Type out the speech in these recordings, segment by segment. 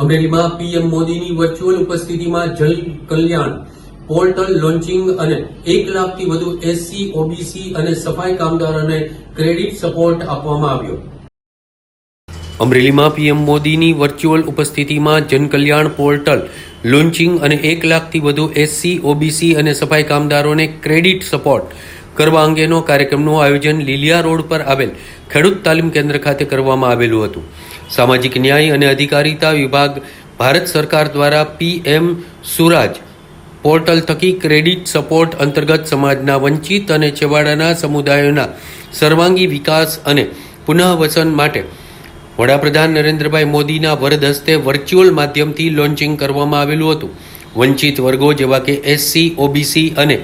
અમરેલીમાં પીએમ મોદીની વર્ચ્યુઅલ ઉપસ્થિતિમાં જલ કલ્યાણ પોર્ટલ લોન્ચિંગ અને એક લાખથી વધુ એસસી ઓબીસી અને સફાઈ કામદારોને ક્રેડિટ સપોર્ટ આપવામાં આવ્યો. અમરેલીમાં પીએમ મોદીની વર્ચ્યુઅલ ઉપસ્થિતિમાં જનકલ્યાણ પોર્ટલ લોન્ચિંગ અને એક લાખથી વધુ એસસી ઓબીસી અને સફાઈ કામદારોને ક્રેડિટ સપોર્ટ કરવા અંગેનો કાર્યક્રમનું આયોજન લીલિયા રોડ પર આવેલ ખેડૂત તાલીમ કેન્દ્ર ખાતે કરવામાં આવેલું હતું. સામાજિક ન્યાય અને અધિકારીતા વિભાગ ભારત સરકાર દ્વારા પીએમ સુરાજ પોર્ટલ થકી ક્રેડિટ સપોર્ટ અંતર્ગત સમાજના વંચિત અને છેવાડાના સમુદાયોના સર્વાંગી વિકાસ અને પુનઃવસન માટે વડાપ્રધાન નરેન્દ્રભાઈ મોદીના વરદ હસ્તે વર્ચ્યુઅલ માધ્યમથી લોન્ચિંગ કરવામાં આવેલું હતું. વંચિત વર્ગો જેવા કે એસસી ઓબીસી અને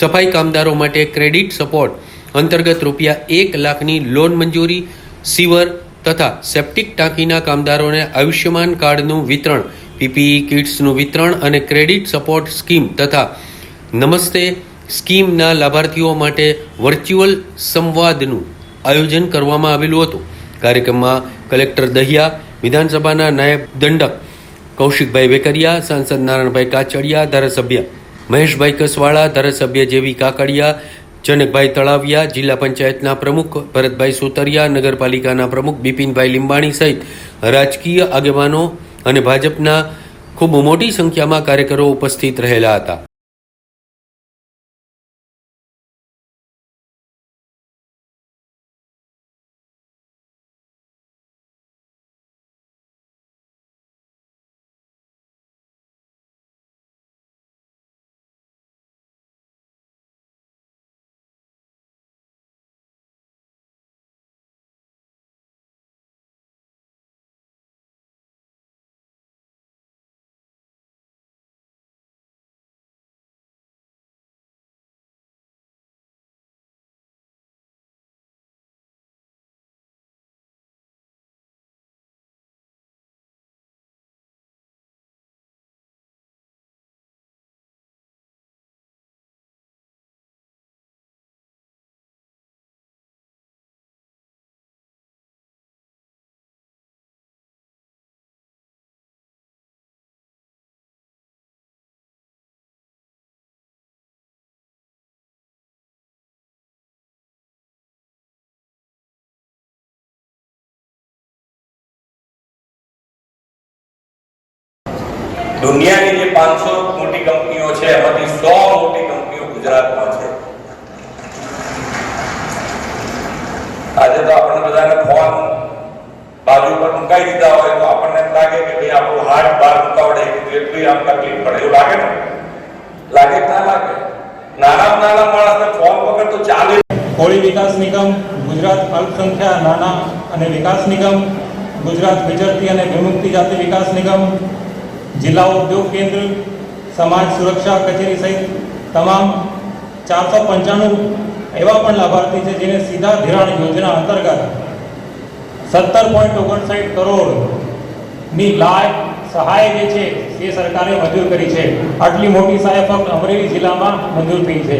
સફાઈ કામદારો માટે ક્રેડિટ સપોર્ટ અંતર્ગત રૂપિયા એક લાખની લોન મંજૂરી, સીવર તથા સેપ્ટિક ટાંકીના કામદારોને આયુષ્યમાન કાર્ડનું વિતરણ પીપીઈ કિટ્સનું વિતરણ અને ક્રેડિટ સપોર્ટ સ્કીમ તથા નમસ્તે સ્કીમના લાભાર્થીઓ માટે વર્ચ્યુઅલ સંવાદનું આયોજન કરવામાં આવેલું હતું. કાર્યક્રમમાં કલેક્ટર દહિયા, વિધાનસભાના નાયબ દંડક કૌશિકભાઈ વેકરિયા, સાંસદ નારાયણભાઈ કાચડિયા ધારાસભ્ય મહેશભાઈ કસવાળા, ધારાસભ્ય જેવી કાકડિયા, જનકભાઈ તળાવિયા, જિલ્લા પંચાયતના પ્રમુખ ભરતભાઈ સુતરિયા, નગરપાલિકાના પ્રમુખ બિપિનભાઈ લીંબાણી સહિત રાજકીય આગેવાનો અને ભાજપના ખૂબ મોટી સંખ્યામાં કાર્યકરો ઉપસ્થિત રહેલા હતા. દુનિયાની જે પાંચસો મોટી કંપનીઓ છે, એમાંથી સો મોટી કંપનીઓ ગુજરાતમાં છે. આજે તો આપણને બધાને ફોન બાજુ પર મુકાઈ દીધા હોય તો આપણને એમ લાગે કે ભાઈ આપણું હાર્ટ બહાર મુકાવડે એટલી આમ તકલીફ પડે. એવું લાગે ને? લાગે ના લાગે? નાના નાના માણસને ફોન વગર તો ચાલે કોળી વિકાસ નિગમ, ગુજરાત અલ્પસંખ્યા નાના અને વિકાસ નિગમ, ગુજરાત વિચરતી અને વિમુક્તિ જાતિ વિકાસ નિગમ જિલ્લા ઉદ્યોગ કેન્દ્ર, સમાજ સુરક્ષા કચેરી સહિત તમામ ચારસો પંચાણું એવા પણ લાભાર્થી છે જેને સીધા ધિરાણ યોજના અંતર્ગત સત્તર પોઈન્ટ ઓગણસાઠ કરોડની લાભ સહાય જે છે એ સરકારે મંજૂર કરી છે. આટલી મોટી સહાય ફક્ત અમરેલી જિલ્લામાં મંજૂર થઈ છે.